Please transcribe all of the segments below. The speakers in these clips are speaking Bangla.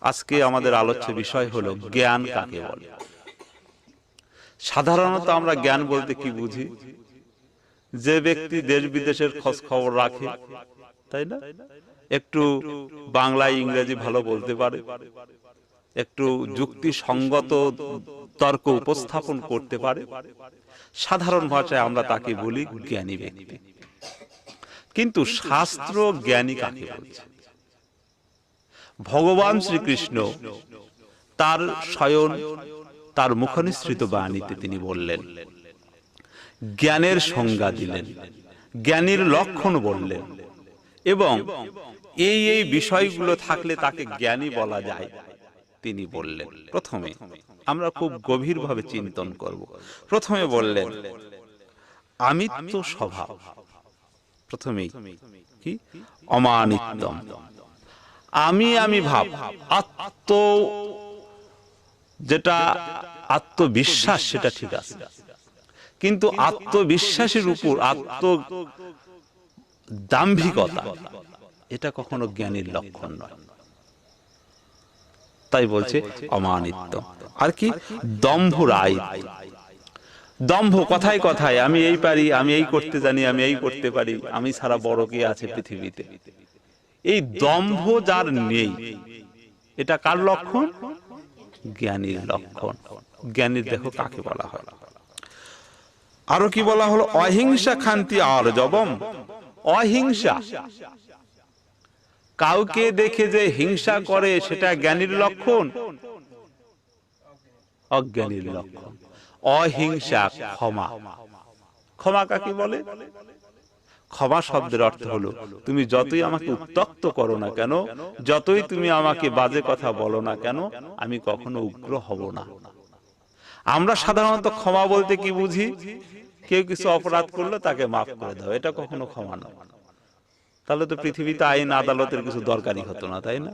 আজকে আমাদের আলোচ্য বিষয় হলো জ্ঞান কাকে বলে? সাধারণত আমরা জ্ঞান বলতে কি বুঝি? যে ব্যক্তি দেশ বিদেশের খোঁজ খবর রাখে, তাই না? একটু বাংলা, ইংরেজি ভালো বলতে পারে। একটু যুক্তিসঙ্গত তর্ক উপস্থাপন করতে পারে। সাধারণ ভাষায় আমরা তাকে বলি জ্ঞানী ব্যক্তি। কিন্তু শাস্ত্র জ্ঞানী কাকে বলছে? ভগবান শ্রীকৃষ্ণ তার স্বয়ন তার মুখনিসৃত বাণীতে তিনি বললেন, জ্ঞানের সংজ্ঞা দিলেন, জ্ঞানীর লক্ষণ বললেন এবং এই এই বিষয়গুলো থাকলে তাকে জ্ঞানী বলা যায়, তিনি বললেন। প্রথমে আমরা খুব গভীরভাবে চিন্তন করব। প্রথমে বললেন আমিত্ব স্বভাব প্রথমেই কি? অমানিত্যম। আমি আমি ভাব। আত্ম যেটা আত্মবিশ্বাস সেটা ঠিক আছে। কিন্তু আত্মবিশ্বাসের উপর আত্ম দাম্ভিকতা। এটা কখনো জ্ঞানীর লক্ষণ নয়। তাই বলছে অমানিত্য। আর কি? দম্ভ রায়। দম্ভ কথায় কথায় আমি এই পারি আমি এই করতে জানি আমি এই করতে পারি। আমি সারা বড় কে আছে পৃথিবীতে? এই দম্ভ যার নেই এটা কার লক্ষণ? জ্ঞানীর লক্ষণ। জ্ঞানীর দেখো কাকে বলা হয়? আরও কি বলা হলো? অহিংসা খান্তি আর জবম। অহিংসা। কাউকে দেখে যে হিংসা করে সেটা জ্ঞানীর লক্ষণ? অজ্ঞানীর লক্ষণ। অহিংসা ক্ষমা। ক্ষমা কাকে বলে? ক্ষমা শব্দের অর্থ হলো, তুমি যতই আমাকে উত্তক্ত করো না কেন, যতই তুমি আমাকে বাজে কথা বলো না কেন, আমি কখনো উগ্র হব না। আমরা সাধারণত ক্ষমা বলতে কি বুঝি? কেউ কিছু অপরাধ করল তাকে মাফ করে দাও, এটা কখনো ক্ষমা নয়। তাহলে তো পৃথিবীতে আইন আদালতের কিছু দরকারই হতো না, তাই না?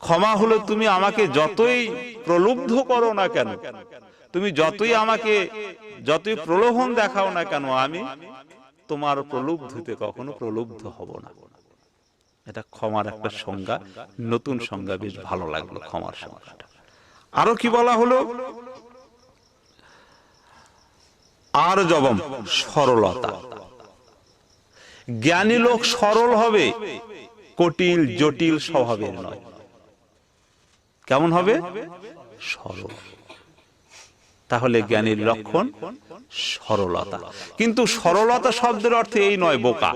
ক্ষমা হলো তুমি আমাকে যতই প্রলুব্ধ করো না কেন, তুমি যতই আমাকে, যতই প্রলোভন দেখাও না কেন, আমি তোমার প্রলুব্ধতে কখনো প্রলুব্ধ হব না। এটা ক্ষমার একটা সংজ্ঞা। নতুন সংজ্ঞা বেশ ভালো লাগল ক্ষমার সংজ্ঞাটা। আরও কি বলা হলো? আর জবম, সরলতা। জ্ঞানী লোক সরল হবে, কটিল, জটিল স্বভাবের নয়। কেমন হবে? সরল। তাহলে জ্ঞানীর লক্ষণ? সরলতা। কিন্তু সরলতা শব্দের অর্থে এই নয় বোকা।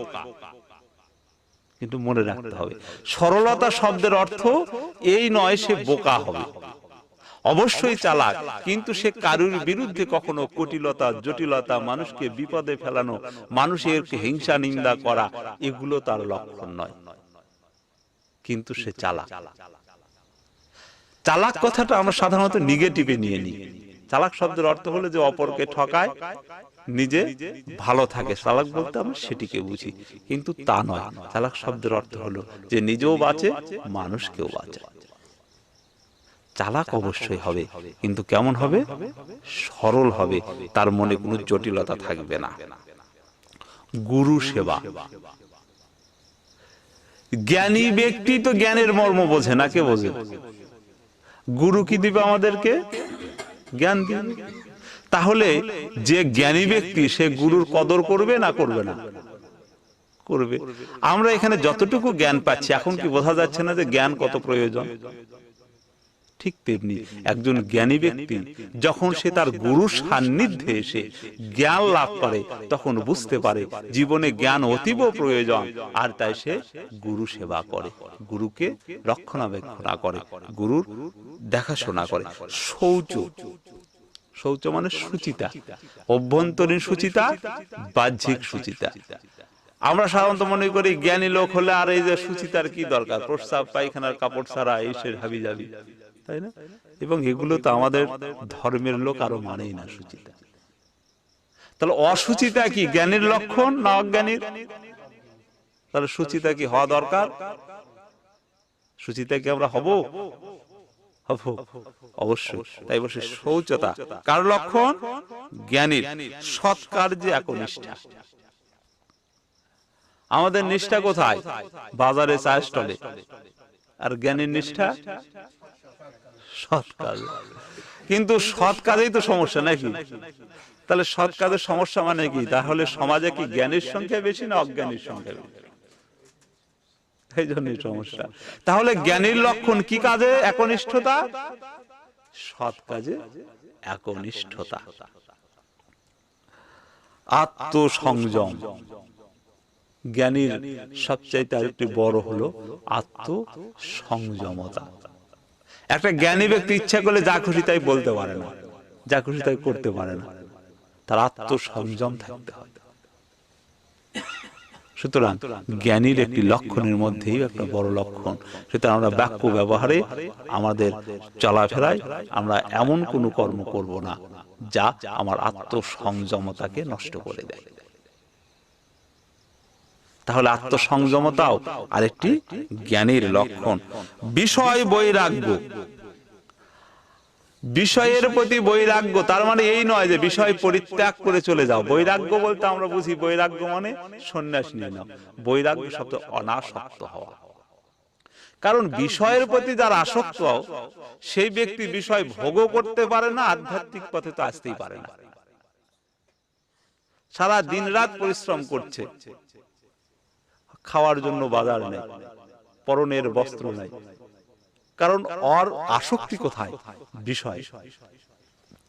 কিন্তু মনে রাখতে হবে, সরলতা শব্দের অর্থ এই নয় সে বোকা হবে। অবশ্যই চালাক, কিন্তু সে কারুর বিরুদ্ধে কখনো কুটিলতা, জটিলতা, মানুষকে বিপদে ফেলানো, মানুষের হিংসা, নিন্দা করা, এগুলো তার লক্ষণ নয়। কিন্তু সে চালাক। চালাক কথাটা আমরা সাধারণত নেগেটিভে নিয়ে নিই। চালাক শব্দের অর্থ হলো যে অপরকে ঠকায়, নিজে ভালো থাকে। চালাক বলতে আমরা সেটিকে বুঝি, কিন্তু তা নয়। চালাক শব্দের অর্থ হলো যে নিজেও বাঁচে, মানুষকেও বাঁচে। চালাক অবশ্যই হবে, কিন্তু কেমন হবে? সরল হবে, তার মনে কোনো জটিলতা থাকবে না। গুরু সেবা। জ্ঞানী ব্যক্তি তো জ্ঞানের মর্ম বোঝে না কে বোঝে? গুরু কি দিবে আমাদেরকে? জ্ঞান দিবে তাহলে যে জ্ঞানী ব্যক্তি সে গুরুর কদর করবে না করবে না? করবে। আমরা এখানে যতটুকু জ্ঞান পাচ্ছি, এখন কি বোঝা যাচ্ছে না যে জ্ঞান কত প্রয়োজন? ঠিক তেমনি একজন জ্ঞানী ব্যক্তি যখন সে তার গুরু সান্নিধ্যে এসে জ্ঞান লাভ করে, তখন বুঝতে পারে জীবনে জ্ঞান অতীব প্রয়োজন, আর তাই সে গুরু সেবা করে, গুরুকে রক্ষণাবেক্ষণা করে, গুরুর দেখাশোনা করে। শৌচ শৌচ মানে সুচিতা অভ্যন্তরীণ সুচিতা বাহ্যিক সুচিতা। আমরা সাধারণত মনে করি জ্ঞানী লোক হলে আর এই যে সুচিতার কি দরকার? প্রস্তাব পায়খানার কাপড় ছাড়া এসে হাবি যাবি তাই না? এবং এগুলো তো আমাদের ধর্মের লোক আরও মানেই না সুচিতা। তাহলে অসুচিতা কি জ্ঞানের লক্ষণ না অজ্ঞানীর? তাহলে সুচিতা কি হওয়া দরকার? সুচিতা কি আমরা হব। হব। অবশ্যই। তাই বসে শৌচতা। কার লক্ষণ? জ্ঞানীর। সৎকার্যে একনিষ্ঠা। আমাদের নিষ্ঠা কোথায়? বাজারে চা স্টলে আর জ্ঞানের নিষ্ঠা? সৎ কাজ কিন্তু সৎ কাজেই তো সমস্যা নাকি? তাহলে সৎ কাজের সমস্যা মানে কি? তাহলে সমাজে কি জ্ঞানের সংখ্যা বেশি না অজ্ঞানীর সংখ্যা বেশি? এই জন্যই সমস্যা। তাহলে জ্ঞানীর লক্ষণ কি কাজে? একনিষ্ঠতা? সৎ কাজে একনিষ্ঠতা। আত্মসংযম। জ্ঞানীর সবচাইতে আরেকটি বড় হলো আত্মসংযমতা। একটা জ্ঞানী ব্যক্তি ইচ্ছা করলে যা খুশি তাই বলতে পারে না যা খুশি তাই করতে পারে না। তার আত্মসংযম থাকতে হয়। সুতরাং জ্ঞানীর একটি লক্ষণের মধ্যেই একটা বড় লক্ষণ। সুতরাং আমরা বাক্য ব্যবহারে আমাদের চলাফেরায় আমরা এমন কোনো কর্ম করব না, যা আমার আত্মসংযমতাকে নষ্ট করে দেয়। তাহলে আত্মসংযমতাও আরেকটি জ্ঞানীর লক্ষণ। বিষয় বৈরাগ্য বিষয়ের প্রতি বৈরাগ্য, তার মানে এই নয় যে বিষয় পরিত্যাগ করে চলে যাও। বৈরাগ্য বলতে আমরা বুঝি, বৈরাগ্য মানে সন্ন্যাস নিয়ে নাও। বৈরাগ্য শব্দ অনাসক্ত হওয়া। কারণ বিষয়ের প্রতি যার আসক্ত, সেই ব্যক্তি বিষয় ভোগও করতে পারে না, আধ্যাত্মিক পথে তো আসতেই পারে না। সারা দিন রাত পরিশ্রম করছে। খাওয়ার জন্য বাজার নেই, পরনের বস্ত্র নাই। কারণ অর আসক্তি কোথায়? বিষয়।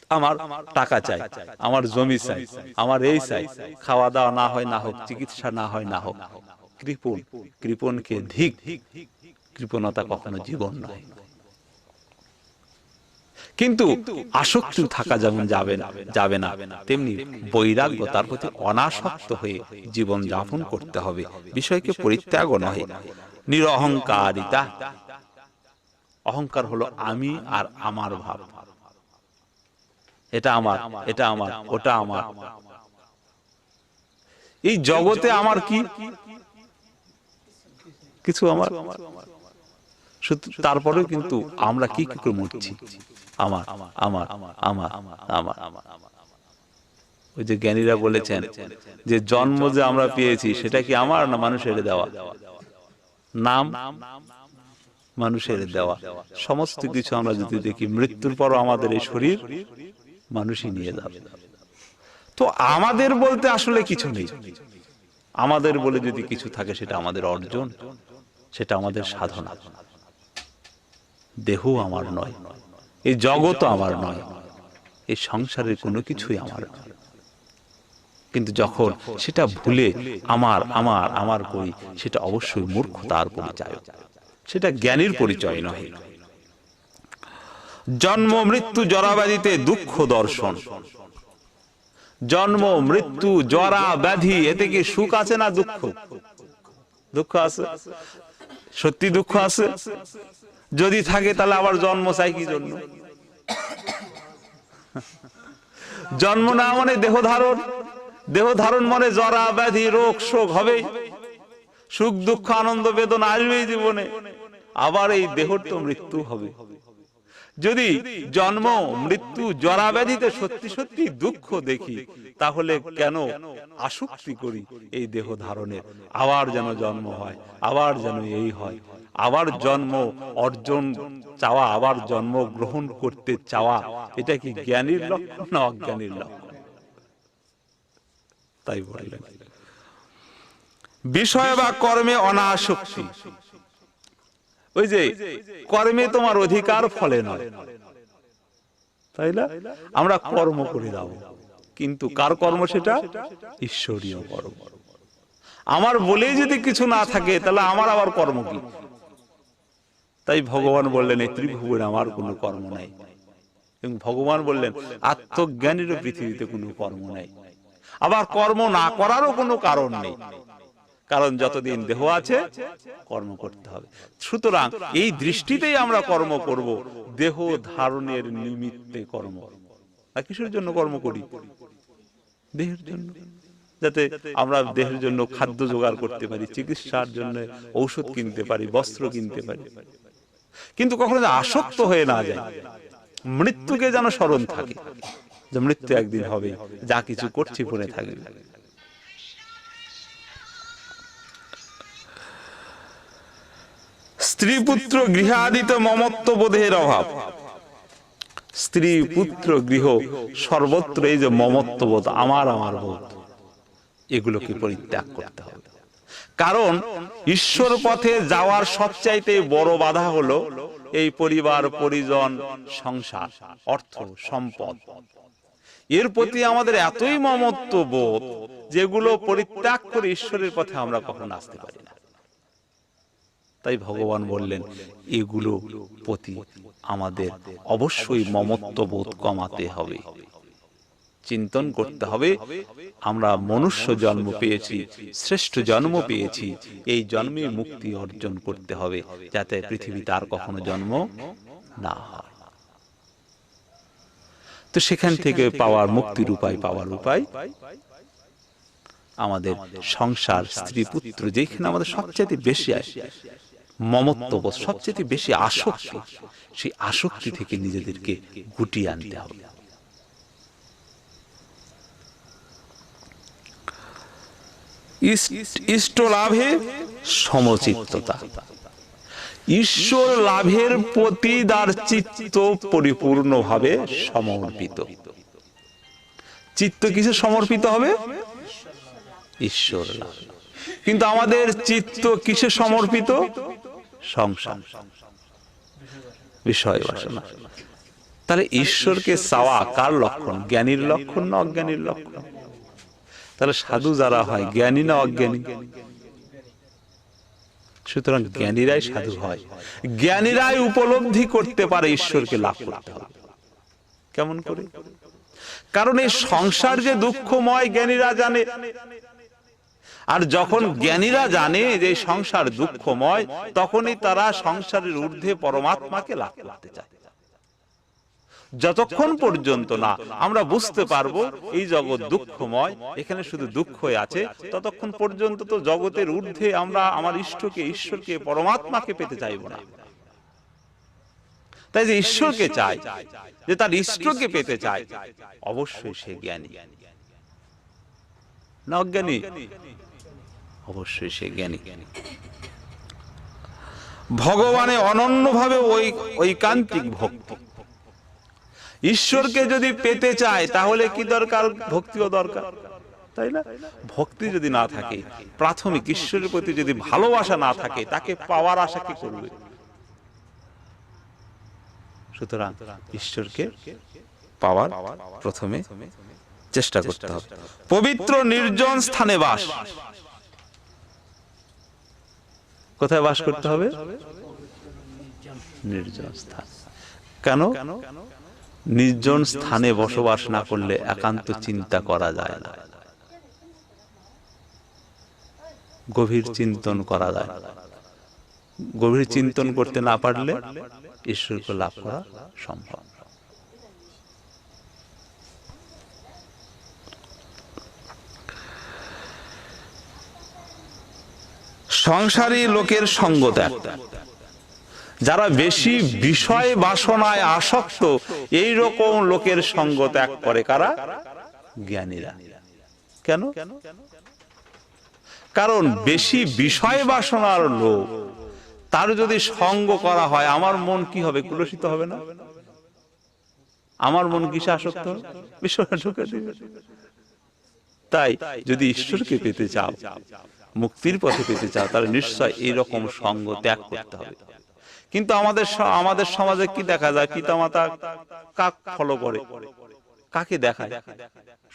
আমার টাকা চাই আমার জমি চাই আমার এই চাই খাওয়া দাওয়া না হয় না হোক চিকিৎসা না হয় না হোক কৃপণ কৃপণকে ধিক কৃপণতা কখনো জীবন নয় কিন্তু আসক্তি থাকা যেমন যাবে না যাবে না তেমনি বৈরাগ্য তার প্রতি অনাসক্ত হয়ে জীবন যাপন করতে হবে। বিষয়কে পরিত্যাগ নহে নিরহংকারিতা। অহংকার হলো আমি আর আমার ভাব। এটা আমার এটা আমার, ওটা আমার। এই জগতে আমার কি? কিছু আমার। তারপরেও কিন্তু আমরা কি কি করে মরছি? আমার আমার আমার আমার। ওই যে জ্ঞানীরা বলেছেন যে জন্ম যে আমরা পেয়েছি, সেটা কি আমার না মানুষের দেওয়া? নাম? মানুষের দেওয়া। সমস্ত কিছু আমরা যদি দেখি মৃত্যুর পরও আমাদের এই শরীর মানুষই নিয়ে যাবে। তো আমাদের বলতে আসলে কিছু নেই। আমাদের বলে যদি কিছু থাকে সেটা আমাদের অর্জন সেটা আমাদের সাধনা। দেহ আমার নয় এই জগৎ আমার নয় এই সংসারের কোনো কিছুই আমার নয়। কিন্তু যখন সেটা ভুলে আমার আমার আমার করি সেটা অবশ্যই মূর্খতার পরিচয় সেটা জ্ঞানীর পরিচয় নয় জন্ম, মৃত্যু, জরাব্যাধিতে দুঃখ দর্শন। জন্ম, মৃত্যু, জরা, ব্যাধি, এতে কি সুখ আছে না দুঃখ? দুঃখ আছে। সত্যি দুঃখ আছে? যদি থাকে তাহলে আবার জন্ম চাই কি জন্য? জন্ম না মানে দেহ ধারণ। দেহ ধারণ মানে জরা, ব্যাধি, রোগ, শোক হবেই সুখ, দুঃখ, আনন্দ, বেদনা আসবেই জীবনে। আবার এই দেহর তো মৃত্যু হবে। যদি জন্ম, মৃত্যু, জরা ব্যাধিতে সত্যি সত্যি দুঃখ দেখি, তাহলে কেন আসক্তি করি এই দেহ ধারণের? আবার যেন জন্ম হয়, আবার যেন এই হয়। আবার জন্ম অর্জন চাওয়া, আবার জন্ম গ্রহণ করতে চাওয়া, এটা কি জ্ঞানীর লক্ষণ না অজ্ঞানীর লক্ষণ? তাই বললেন। বিষয় বা কর্মে অনাসক্তি। ওই যে, কর্মে তোমার অধিকার ফলে নয়। আমরা কর্ম করে দাও কিন্তু কার কর্ম সেটা? ঈশ্বরীয় কর্ম। আমার বলেই যদি কিছু না থাকে, তাহলে আমার আবার কর্ম কি? তাই ভগবান বললেন এই ত্রিভুবনে আমার কোনো কর্ম নাই। এবং ভগবান বললেন আত্মজ্ঞানীরও পৃথিবীতে কোনো কর্ম নাই। আবার কর্ম না করারও কোনো কারণ নেই। কারণ যতদিন দেহ আছে, কর্ম করতে হবে। সুতরাং এই দৃষ্টিতেই আমরা কর্ম করব, দেহ ধারণের নিমিত্তে কর্ম। আর কিসের জন্য কর্ম করি? দেহের জন্য। যাতে আমরা দেহের জন্য খাদ্য জোগাড় করতে পারি, চিকিৎসার জন্য ঔষধ কিনতে পারি, বস্ত্র কিনতে পারি। কিন্তু কখনো আসক্ত হয়ে না যায় মৃত্যুকে যেন স্মরণ থাকে, যে মৃত্যু একদিন হবে যা কিছু করছি, পড়ে থাকবে। স্ত্রী পুত্র গৃহাদিত মমত্ব বোধের অভাব। স্ত্রী পুত্র গৃহ সর্বত্র এই যে মমত্ববোধ আমার আমার বোধ, এগুলোকে পরিত্যাগ করতে হবে। কারণ ঈশ্বর পথে যাওয়ার সবচাইতে বড় বাধা হলো এই পরিবার, পরিজন, সংসার, অর্থ, সম্পদ। এর প্রতি আমাদের এতই মমত্ব বোধ, যেগুলো পরিত্যাগ করে ঈশ্বরের পথে আমরা কখনো আসতে পারি না। তাই ভগবান বললেন, এগুলো প্রতি আমাদের অবশ্যই মমত্ব বোধ কমাতে হবে। চিন্তন করতে হবে, আমরা মনুষ্য জন্ম পেয়েছি, শ্রেষ্ঠ জন্ম পেয়েছি, এই জন্মে মুক্তি অর্জন করতে হবে, যাতে পৃথিবীতে আর কখনো জন্ম না হয়। তো সেখান থেকে পাওয়ার মুক্তির উপায় পাওয়ার উপায়, আমাদের সংসার, স্ত্রী, পুত্র, যেখানে আমাদের সবচেয়ে বেশি আসে মমত্ববোধ সবচেয়ে বেশি আসক্তি। সেই আসক্তি থেকে নিজেদেরকে গুটিয়ে আনতে হবে। ইষ্ট- লাভে সমচিত্ততা। ঈশ্বর লাভের প্রতি তার চিত্ত পরিপূর্ণভাবে সমর্পিত। চিত্ত কিসে সমর্পিত হবে? ঈশ্বর লাভ কিন্তু আমাদের চিত্ত কিসে সমর্পিত? সংসার। বিষয় বাসনা। তাহলে ঈশ্বরকে চাওয়া কার লক্ষণ? জ্ঞানীর লক্ষণ না অজ্ঞানীর লক্ষণ? তাহলে সাধু যারা হয়, জ্ঞানী না অজ্ঞানী? সুতরাং জ্ঞানীরাই সাধু হয়। জ্ঞানীরাই উপলব্ধি করতে পারে ঈশ্বরকে লাভ করতে হবে। কেমন করে? কারণ এই সংসার যে দুঃখময় জ্ঞানীরা জানে আর যখন জ্ঞানীরা জানে যে সংসার দুঃখময় তখনই তারা সংসারের ঊর্ধ্বে পরমাত্মাকে লাভ করতে চায়। যতক্ষণ পর্যন্ত না আমরা বুঝতে পারব এই জগৎ দুঃখময় এখানে শুধু দুঃখই আছে ততক্ষণ পর্যন্ত তো জগতের ঊর্ধ্বে আমরা আমার ইষ্টকে ঈশ্বরকে পরমাত্মাকে পেতে চাইব না। তাই যে ঈশ্বরকে চাই যে তার ইষ্টকে পেতে চায় অবশ্যই সে জ্ঞানী। না অজ্ঞানী। অবশ্যই সে জ্ঞানী। ভগবানে অনন্যভাবে ওই ঐকান্তিক ভক্তি। ঈশ্বরকে যদি পেতে চায়, তাহলে কি দরকার? ভক্তিও দরকার। তাই না? ভক্তি যদি না থাকে, প্রাথমিক ঈশ্বরের প্রতি যদি ভালোবাসা না থাকে, তাকে পাওয়ার আশা কি করবে? সুতরাং ঈশ্বরকে পাওয়ার প্রথমে চেষ্টা করতে হবে। পবিত্র নির্জন স্থানে বাস। কোথায় বাস করতে হবে? নির্জন স্থান। কেন? নির্জন স্থানে বসবাস না করলে একান্ত চিন্তা করা যায় না। গভীর চিন্তন করা যায়। গভীর চিন্তন করতে না পারলে ঈশ্বরকে লাভ করা সম্ভব। সংসারী লোকের সঙ্গ ত্যাগ যারা বেশি বিষয় বাসনায় আসক্ত এই রকম লোকের সঙ্গ ত্যাগ করে কারা? জ্ঞানীরা। কেন? কারণ বেশি বিষয় বাসনার লোক তার যদি সঙ্গ করা হয়, আমার মন কি হবে? কুলসিত হবে না? আমার মন কিসে আসক্ত বিষয় ঢুকে তাই যদি ঈশ্বরকে পেতে চাও মুক্তির পথে পেতে চাও, তাহলে নিশ্চয় এইরকম সঙ্গ ত্যাগ করতে হবে। কিন্তু আমাদের আমাদের সমাজে কি দেখা যায়? পিতামাতা কাক ফলো করে? কাকে দেখায়?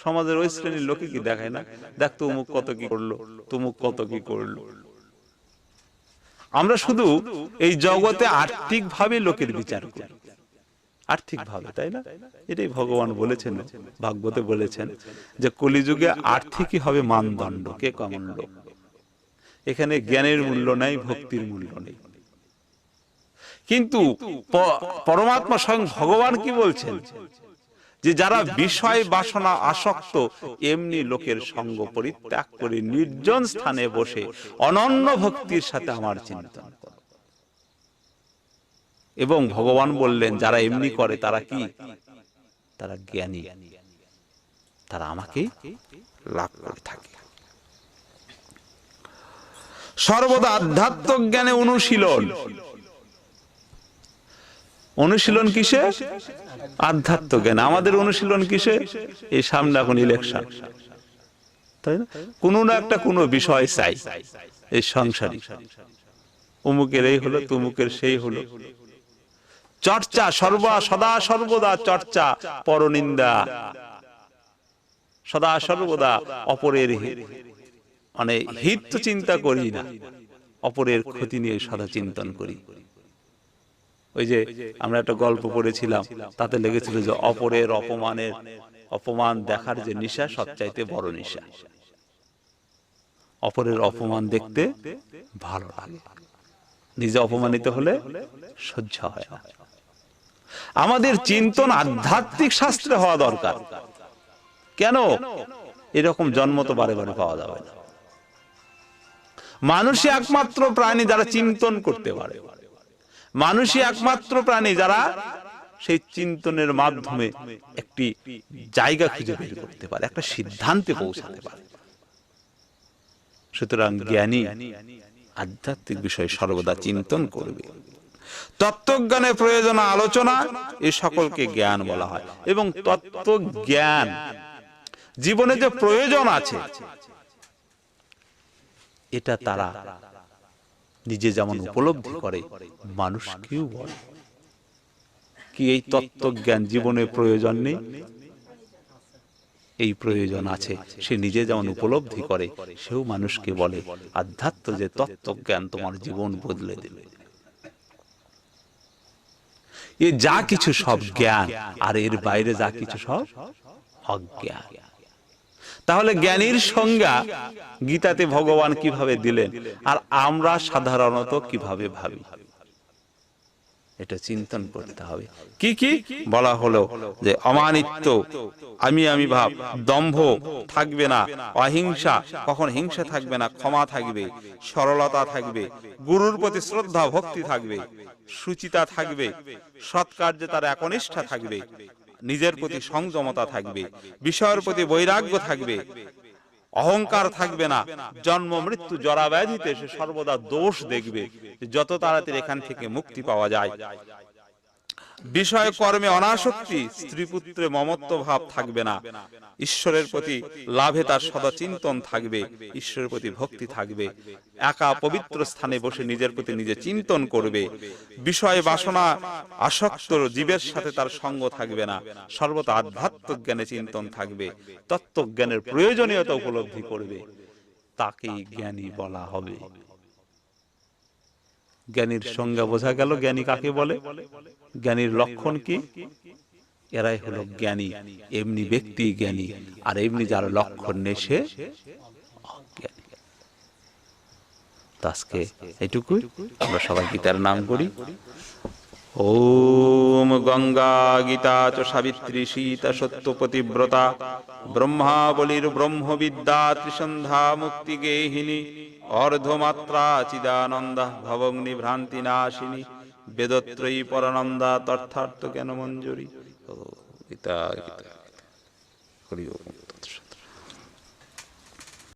সমাজের ওই শ্রেণির লোকে কি দেখায় না? দেখ তুমুক কত কি করল, তুমুক কত কি করল। আমরা শুধু এই জগতে আর্থিক ভাবে লোকের বিচার করি। আর্থিক ভাবে তাই না? এটাই ভগবান বলেছেন, ভাগবতে বলেছেন যে কলিযুগে আর্থিকই হবে মানদণ্ড, কে কেমন লোক? এখানে জ্ঞানের মূল্য নাই ভক্তির মূল্য নেই। কিন্তু পরমাত্মা স্বয়ং ভগবান কি বলছেন? যে যারা বিষয় বাসনা আসক্ত এমনি লোকের সঙ্গ পরিত্যাগ করে নির্জন স্থানে বসে অনন্য ভক্তির সাথে আমার চিন্তন করো। এবং ভগবান বললেন যারা এমনি করে তারা কি? তারা জ্ঞানী। তারা আমাকে লাভ করে থাকে। সর্বদা আধ্যাত্ম জ্ঞানে অনুশীলন। অনুশীলন কিসে? আধ্যাত্ম জ্ঞান। আমাদের অনুশীলন কিসে? এই সামনে এখন ইলেকশন তাই না? কোনো না একটা কোনো বিষয় চাই, এই সংসারী। অমুকের এই হলো, তুমুকের সেই হলো। চর্চা, সর্বা, সদা, সর্বদা চর্চা, পরনিন্দা। সদা, সর্বদা অপরের মানে হিত তো চিন্তা করি না। অপরের ক্ষতি নিয়ে সদা চিন্তন করি। ওই যে আমরা একটা গল্প পড়েছিলাম তাতে লেগেছিল যে অপরের অপমানের অপমান দেখার যে নিশা সবচাইতে বড় নিশা। অপরের অপমান দেখতে ভালো লাগে। নিজে অপমানিত হলে সহ্য হয় না। আমাদের চিন্তন আধ্যাত্মিক শাস্ত্রে হওয়া দরকার। কেন? এরকম জন্ম তো বারে বারে পাওয়া যাবে না। মানুষই একমাত্র প্রাণী যারা চিন্তন করতে পারে। মানুষই একমাত্র প্রাণী যারা সেই চিন্তনের মাধ্যমে একটি জায়গা খুঁজে বের করতে পারে, একটা সিদ্ধান্তে পৌঁছাতে পারে। সুতরাং জ্ঞানী আধ্যাত্মিক বিষয় সর্বদা চিন্তন করবে। তত্ত্বজ্ঞানের প্রয়োজন আলোচনা এই সকলকে জ্ঞান বলা হয়। এবং তত্ত্ব জ্ঞান জীবনে যে প্রয়োজন আছে এটা তারা। নিজে যেমন উপলব্ধি করে মানুষকেও বলে। কি এই তত্ত্বজ্ঞান জীবনে প্রয়োজন নেই? এই প্রয়োজন আছে। সে নিজে যেমন উপলব্ধি করে সেও মানুষকে বলে। আধ্যাত্ম যে তত্ত্বজ্ঞান তোমার জীবন বদলে দেবে। এ যা কিছু সব জ্ঞান আর এর বাইরে যা কিছু সব অজ্ঞান। তাহলে জ্ঞানীর সংজ্ঞা গীতাতে ভগবান কীভাবে দিলেন? আর আমরা সাধারণত কীভাবে ভাবি? এটা চিন্তন করতে হবে। কি কি? বলা হলো যে অমানিত্য আমি আমি ভাব দম্ভ থাকবে না অহিংসা কখন হিংসা থাকবে না ক্ষমা থাকবে সরলতা থাকবে গুরুর প্রতি শ্রদ্ধা ভক্তি থাকবে সুচিতা থাকবে সৎকার্যে তার একনিষ্ঠা থাকবে নিজের প্রতি সংযমতা থাকবে বিষয়ের প্রতি বৈরাগ্য থাকবে অহংকার থাকবে না জন্ম মৃত্যু জরা ব্যাধিতে সে সর্বদা দোষ দেখবে যত তাড়াতাড়ি এখান থেকে মুক্তি পাওয়া যায়। বিষয় কর্মে অনাসক্তি স্ত্রী পুত্রে মমত্ব ভাব থাকবে না। ঈশ্বরের প্রতি লাভে তার সদা চিন্তন থাকবে, ঈশ্বরের প্রতি ভক্তি থাকবে। একা পবিত্র স্থানে বসে নিজের প্রতি নিজে চিন্তন করবে। বিষয় বাসনা আসক্ত জীবের সাথে তার সঙ্গ থাকবে না। সর্বদা আধ্যাত্ম জ্ঞানে চিন্তন থাকবে তত্ত্বজ্ঞানের প্রয়োজনীয়তা উপলব্ধি করবে। তাকেই জ্ঞানী বলা হবে। জ্ঞানীর সংজ্ঞা বোঝা গেল জ্ঞানী কাকে বলে? জ্ঞানীর লক্ষণ কি? এরাই হলো জ্ঞানী। এমনি ব্যক্তি জ্ঞানী। আর এমনি যার লক্ষণ নেই সে আজকে এইটুকুই আমরা সবাই গীতার নাম করি। ওম গঙ্গা গীতা চ সাবিত্রী সীতা সত্য পতিব্রতা ব্রহ্মাবলীর ব্রহ্মবিদ্যা ত্রিসন্ধ্যা মুক্তি গেহিনী। অর্ধমাত্রা চিদানন্দা ভবগ্নি ভ্রান্তি নাশিনী বেদত্রয়ী পরানন্দা তর্থার্থ কেন মঞ্জুরি গীতা গীতা